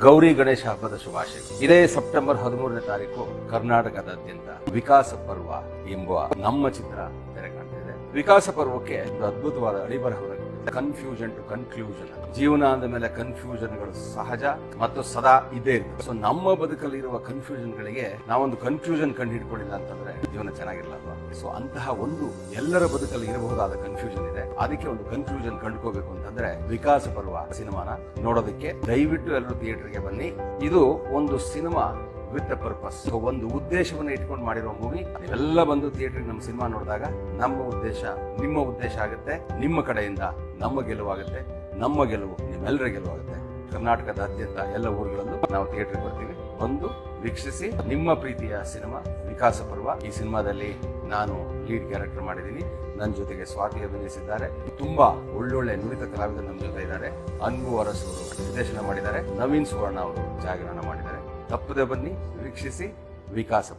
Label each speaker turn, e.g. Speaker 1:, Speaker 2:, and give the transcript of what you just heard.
Speaker 1: ಗೌರಿ ಗಣೇಶ ಹಬ್ಬದ ಶುಭಾಶಯ ಇದೇ ಸೆಪ್ಟೆಂಬರ್ ಹದಿಮೂರನೇ ತಾರೀಕು ಕರ್ನಾಟಕದಾದ್ಯಂತ ವಿಕಾಸ ಪರ್ವ ಎಂಬ ನಮ್ಮ ಚಿತ್ರ ತೆರೆ ಕಾಣ್ತಿದೆ ವಿಕಾಸ ಪರ್ವಕ್ಕೆ ಒಂದು ಅದ್ಭುತವಾದ ಅಡಿಬರಹವನ್ನು ಕನ್ಫ್ಯೂಷನ್ ಟು ಕನ್ಕ್ಲೂಷನ್ ಜೀವನ ಅಂದ ಮೇಲೆ ಕನ್ಫ್ಯೂಷನ್ಗಳು ಸಹಜ ಮತ್ತು ಸದಾ ಇದೆ ಸೊ ನಮ್ಮ ಬದುಕಲ್ಲಿ ಇರುವ ಕನ್ಫ್ಯೂಷನ್ ಗಳಿಗೆ ನಾವೊಂದು ಕನ್ಫ್ಯೂಷನ್ ಕಂಡು ಹಿಡ್ಕೊಳ್ಳಿಲ್ಲ ಅಂತಂದ್ರೆ ಜೀವನ ಚೆನ್ನಾಗಿರಲ್ಲ ಅಲ್ವಾ? ಸೊ ಅಂತಹ ಒಂದು ಎಲ್ಲರ ಬದುಕಲ್ಲಿ ಇರಬಹುದಾದ ಕನ್ಫ್ಯೂಷನ್ ಇದೆ. ಅದಕ್ಕೆ ಒಂದು ಕನ್ಫ್ಯೂಷನ್ ಕಂಡುಕೋಬೇಕು ಅಂತಂದ್ರೆ ವಿಕಾಸ ಪರ್ವ ಸಿನಿಮಾನ ನೋಡೋದಕ್ಕೆ ದಯವಿಟ್ಟು ಎಲ್ಲರೂ ಥಿಯೇಟರ್ಗೆ ಬನ್ನಿ. ಇದು ಒಂದು ಸಿನಿಮಾ ವಿತ್ ಪರ್ಪಸ್ ಸೊ ಒಂದು ಉದ್ದೇಶವನ್ನು ಇಟ್ಕೊಂಡು ಮಾಡಿರೋ ಮೂವಿ ಅದೆಲ್ಲ ಬಂದು ಥಿಯೇಟರ್ ನಮ್ಮ ಸಿನಿಮಾ ನೋಡಿದಾಗ ನಮ್ಮ ಉದ್ದೇಶ, ನಿಮ್ಮ ಉದ್ದೇಶ ಆಗುತ್ತೆ. ನಿಮ್ಮ ಕಡೆಯಿಂದ ನಮ್ಮ ಗೆಲುವಾಗುತ್ತೆ ನಮ್ಮ ಗೆಲುವು ನಿಮ್ಮೆಲ್ಲರ ಗೆಲುವಾಗುತ್ತೆ ಕರ್ನಾಟಕದಾದ್ಯಂತ ಎಲ್ಲ ಊರುಗಳಲ್ಲೂ ನಾವು ಥಿಯೇಟರ್ ಬರ್ತೀವಿ. ಬಂದು ವೀಕ್ಷಿಸಿ ನಿಮ್ಮ ಪ್ರೀತಿಯ ಸಿನಿಮಾ ವಿಕಾಸ ಪರ್ವ. ಈ ಸಿನಿಮಾದಲ್ಲಿ ನಾನು ಲೀಡ್ ಕ್ಯಾರೆಕ್ಟರ್ ಮಾಡಿದ್ದೀನಿ. ನನ್ನ ಜೊತೆಗೆ ಸ್ವಾತಿ ಅಭಿನಯಿಸಿದ್ದಾರೆ. ತುಂಬಾ ಒಳ್ಳೊಳ್ಳೆ ನುರಿತ ಕಲಾವಿದರು ನಮ್ಮ ಜೊತೆ ಇದ್ದಾರೆ. ಅನ್ಬು ಅರಸು ನಿರ್ದೇಶನ ಮಾಡಿದ್ದಾರೆ. ನವೀನ್ ಸುವರ್ಣ ಅವರು ಜಾಗರಣ ಮಾಡಿದ್ದಾರೆ. ತಪ್ಪದೆ ಬನ್ನಿ ವೀಕ್ಷಿಸಿ ವಿಕಾಸ